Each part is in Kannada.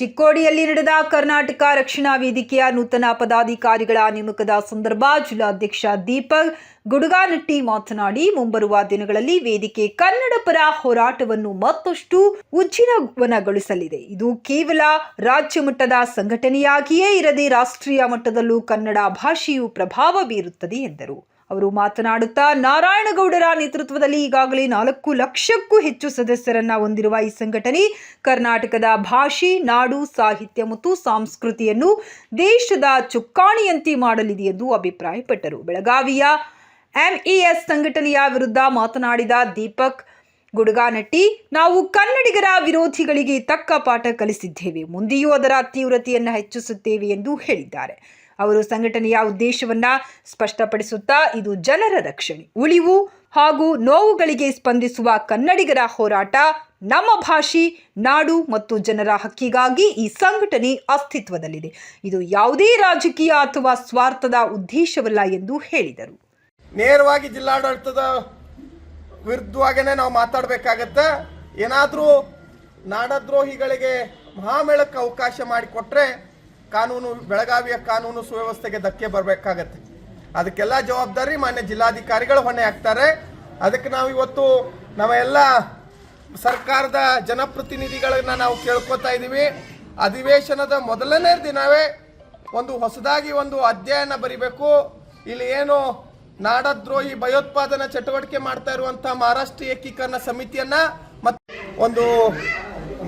ಚಿಕ್ಕೋಡಿಯಲ್ಲಿ ನಡೆದ ಕರ್ನಾಟಕ ರಕ್ಷಣಾ ವೇದಿಕೆಯ ನೂತನ ಪದಾಧಿಕಾರಿಗಳ ನೇಮಕದ ಸಂದರ್ಭ ಜಿಲ್ಲಾಧ್ಯಕ್ಷ ದೀಪಕ್ ಗುಡುಗಾನಟ್ಟಿ ಮಾತನಾಡಿ, ಮುಂಬರುವ ದಿನಗಳಲ್ಲಿ ವೇದಿಕೆ ಕನ್ನಡ ಪರ ಹೋರಾಟವನ್ನು ಮತ್ತಷ್ಟು ಉಜ್ಜಿನವನಗೊಳಿಸಲಿದೆ ಇದು ಕೇವಲ ರಾಜ್ಯ ಮಟ್ಟದ ಸಂಘಟನೆಯಾಗಿಯೇ ಇರದೆ ರಾಷ್ಟ್ರೀಯ ಮಟ್ಟದಲ್ಲೂ ಕನ್ನಡ ಭಾಷೆಯು ಪ್ರಭಾವ ಬೀರುತ್ತದೆ ಎಂದರು. ಅವರು ಮಾತನಾಡುತ್ತಾ ನಾರಾಯಣಗೌಡರ ನೇತೃತ್ವದಲ್ಲಿ ಈಗಾಗಲೇ ನಾಲ್ಕು ಲಕ್ಷಕ್ಕೂ ಹೆಚ್ಚು ಸದಸ್ಯರನ್ನ ಹೊಂದಿರುವ ಈ ಸಂಘಟನೆ ಕರ್ನಾಟಕದ ಭಾಷೆ, ನಾಡು, ಸಾಹಿತ್ಯ ಮತ್ತು ಸಂಸ್ಕೃತಿಯನ್ನು ದೇಶದ ಚುಕ್ಕಾಣಿಯಂತೆ ಮಾಡಲಿದೆ ಎಂದು ಅಭಿಪ್ರಾಯಪಟ್ಟರು. ಬೆಳಗಾವಿಯ ಎಂಇಎಸ್ ಸಂಘಟನೆಯ ವಿರುದ್ಧ ಮಾತನಾಡಿದ ದೀಪಕ್ ಗುಡುಗಾನಟ್ಟಿ, ನಾವು ಕನ್ನಡಿಗರ ವಿರೋಧಿಗಳಿಗೆ ತಕ್ಕ ಪಾಠ ಕಲಿಸಿದ್ದೇವೆ, ಮುಂದೆಯೂ ಅದರ ತೀವ್ರತೆಯನ್ನು ಹೆಚ್ಚಿಸುತ್ತೇವೆ ಎಂದು ಹೇಳಿದ್ದಾರೆ. ಅವರು ಸಂಘಟನೆಯ ಉದ್ದೇಶವನ್ನ ಸ್ಪಷ್ಟಪಡಿಸುತ್ತಾ ಇದು ಜನರ ರಕ್ಷಣೆ. ಉಳಿವು ಹಾಗೂ ನೋವುಗಳಿಗೆ ಸ್ಪಂದಿಸುವ ಕನ್ನಡಿಗರ ಹೋರಾಟ, ನಮ್ಮ ಭಾಷೆ, ನಾಡು ಮತ್ತು ಜನರ ಹಕ್ಕಿಗಾಗಿ ಈ ಸಂಘಟನೆ ಅಸ್ತಿತ್ವದಲ್ಲಿದೆ. ಇದು ಯಾವುದೇ ರಾಜಕೀಯ ಅಥವಾ ಸ್ವಾರ್ಥದ ಉದ್ದೇಶವಲ್ಲ ಎಂದು ಹೇಳಿದರು. ನೇರವಾಗಿ ಜಿಲ್ಲಾಡಳಿತದ ವಿರುದ್ಧವಾಗೇನೆ ನಾವು ಮಾತಾಡಬೇಕಾಗತ್ತೆ. ಏನಾದರೂ ನಾಡದ್ರೋಹಿಗಳಿಗೆ ಮಹಾಮೇಳಕ್ಕೆ ಅವಕಾಶ ಮಾಡಿಕೊಟ್ರೆ ಕಾನೂನು, ಬೆಳಗಾವಿಯ ಕಾನೂನು ಸುವ್ಯವಸ್ಥೆಗೆ ಧಕ್ಕೆ ಬರಬೇಕಾಗತ್ತೆ. ಅದಕ್ಕೆಲ್ಲ ಜವಾಬ್ದಾರಿ ಮಾನ್ಯ ಜಿಲ್ಲಾಧಿಕಾರಿಗಳು ಹೊಣೆ ಆಗ್ತಾರೆ ಅದಕ್ಕೆ ನಾವು ಇವತ್ತು ನಮ್ಮ ಎಲ್ಲ ಸರ್ಕಾರದ ಜನಪ್ರತಿನಿಧಿಗಳನ್ನ ನಾವು ಕೇಳ್ಕೊತಾ ಇದ್ದೀವಿ ಅಧಿವೇಶನದ ಮೊದಲನೇ ದಿನವೇ ಒಂದು ಹೊಸದಾಗಿ ಒಂದು ಅಧ್ಯಯನ ಬರಿಬೇಕು. ಇಲ್ಲಿ ಏನು ನಾಡದ್ರೋಹಿ ಭಯೋತ್ಪಾದನಾ ಚಟುವಟಿಕೆ ಮಾಡ್ತಾ ಇರುವಂಥ ಮಹಾರಾಷ್ಟ್ರ ಏಕೀಕರಣ ಸಮಿತಿಯನ್ನ ಮತ್ತು ಒಂದು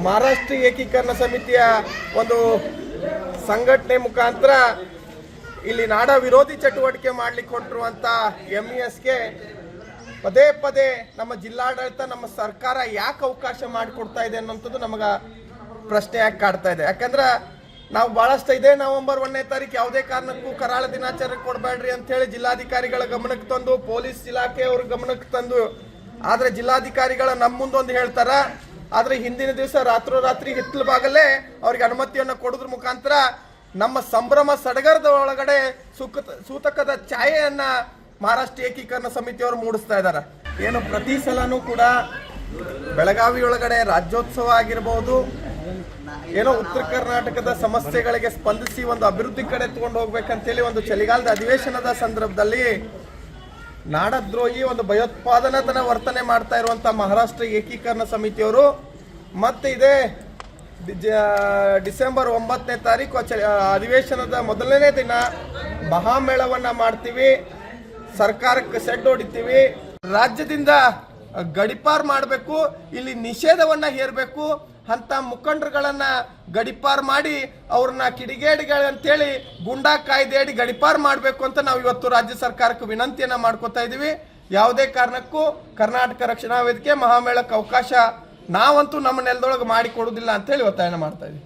ಮಹಾರಾಷ್ಟ್ರ ಏಕೀಕರಣ ಸಮಿತಿಯ ಒಂದು ಸಂಘಟನೆ ಮುಖಾಂತರ ಇಲ್ಲಿ ನಾಡ ವಿರೋಧಿ ಚಟುವಟಿಕೆ ಮಾಡಲಿಕ್ಕೆ ಕೊಟ್ಟಿರುವಂತ ಎಂ ಇ ಎಸ್ಗೆ ಪದೇ ಪದೇ ನಮ್ಮ ಜಿಲ್ಲಾಡಳಿತ, ನಮ್ಮ ಸರ್ಕಾರ ಯಾಕೆ ಅವಕಾಶ ಮಾಡಿಕೊಡ್ತಾ ಇದೆ ಅನ್ನೋಂಥದ್ದು ನಮಗ ಪ್ರಶ್ನೆ ಯಾಕೆ ಕಾಡ್ತಾ ಇದೆ. ಯಾಕಂದ್ರೆ ನಾವು ಬಹಳಷ್ಟು ಇದೇ ನವೆಂಬರ್ ಒಂದನೇ ತಾರೀಕು ಯಾವುದೇ ಕಾರಣಕ್ಕೂ ಕರಾಳ ದಿನಾಚರಣೆ ಕೊಡಬೇಡ್ರಿ ಅಂತ ಹೇಳಿ ಜಿಲ್ಲಾಧಿಕಾರಿಗಳ ಗಮನಕ್ಕೆ ತಂದು, ಪೊಲೀಸ್ ಇಲಾಖೆಯವ್ರ ಗಮನಕ್ಕೆ ತಂದು, ಆದ್ರೆ ಜಿಲ್ಲಾಧಿಕಾರಿಗಳ ನಮ್ಮ ಮುಂದೊಂದು ಹೇಳ್ತಾರ ಆದ್ರೆ ಹಿಂದಿನ ದಿವಸ ರಾತ್ರೋರಾತ್ರಿ ಹಿತ್ತಲ ಬಾಗಲೇ ಅವ್ರಿಗೆ ಅನುಮತಿಯನ್ನು ಕೊಡೋದ್ರ ಮುಖಾಂತರ ನಮ್ಮ ಸಂಭ್ರಮ ಸಡಗರದ ಒಳಗಡೆ ಸುಖ ಸೂತಕದ ಛಾಯೆಯನ್ನ ಮಹಾರಾಷ್ಟ್ರ ಏಕೀಕರಣ ಸಮಿತಿಯವರು ಮೂಡಿಸ್ತಾ ಇದ್ದಾರೆ ಏನು ಪ್ರತಿ ಸಲನೂ ಕೂಡ ಬೆಳಗಾವಿ ಒಳಗಡೆ ರಾಜ್ಯೋತ್ಸವ ಆಗಿರಬಹುದು ಏನೋ ಉತ್ತರ ಕರ್ನಾಟಕದ ಸಮಸ್ಯೆಗಳಿಗೆ ಸ್ಪಂದಿಸಿ ಒಂದು ಅಭಿವೃದ್ಧಿ ಕಡೆ ತಗೊಂಡು ಹೋಗ್ಬೇಕಂತೇಳಿ ಒಂದು ಚಳಿಗಾಲದ ಅಧಿವೇಶನದ ಸಂದರ್ಭದಲ್ಲಿ ನಾಡದ್ರೋಹಿ ಒಂದು ಭಯೋತ್ಪಾದನತನ ವರ್ತನೆ ಮಾಡ್ತಾ ಇರುವಂಥ ಮಹಾರಾಷ್ಟ್ರ ಏಕೀಕರಣ ಸಮಿತಿಯವರು, ಮತ್ತೆ ಇದೇ ಡಿಸೆಂಬರ್ ಒಂಬತ್ತನೇ ತಾರೀಕು ಅಧಿವೇಶನದ ಮೊದಲನೇ ದಿನ ಮಹಾಮೇಳವನ್ನು ಮಾಡ್ತೀವಿ, ಸರ್ಕಾರಕ್ಕೆ ಸೆಡ್ ಹೊಡಿತೀವಿ. ರಾಜ್ಯದಿಂದ ಗಡಿಪಾರ್ ಮಾಡಬೇಕು, ಇಲ್ಲಿ ನಿಷೇಧವನ್ನ ಹೇರಬೇಕು ಅಂತ ಮುಖಂಡರುಗಳನ್ನ ಗಡಿಪಾರ್ ಮಾಡಿ ಅವ್ರನ್ನ ಕಿಡಿಗೇಡಿಗಳಂತೇಳಿ ಗುಂಡಾ ಕಾಯ್ದೆಯಡಿ ಗಡಿಪಾರ್ ಮಾಡಬೇಕು ಅಂತ ನಾವು ಇವತ್ತು ರಾಜ್ಯ ಸರ್ಕಾರಕ್ಕೆ ವಿನಂತಿಯನ್ನ ಮಾಡ್ಕೋತಾ ಇದೀವಿ. ಯಾವುದೇ ಕಾರಣಕ್ಕೂ ಕರ್ನಾಟಕ ರಕ್ಷಣಾ ವೇದಿಕೆ ಮಹಾಮೇಳಕ್ಕೆ ಅವಕಾಶ ನಾವಂತೂ ನಮ್ಮ ನೆಲದೊಳಗೆ ಮಾಡಿಕೊಡುವುದಿಲ್ಲ ಅಂತೇಳಿ ಒತ್ತಾಯನ ಮಾಡ್ತಾ ಇದೀವಿ.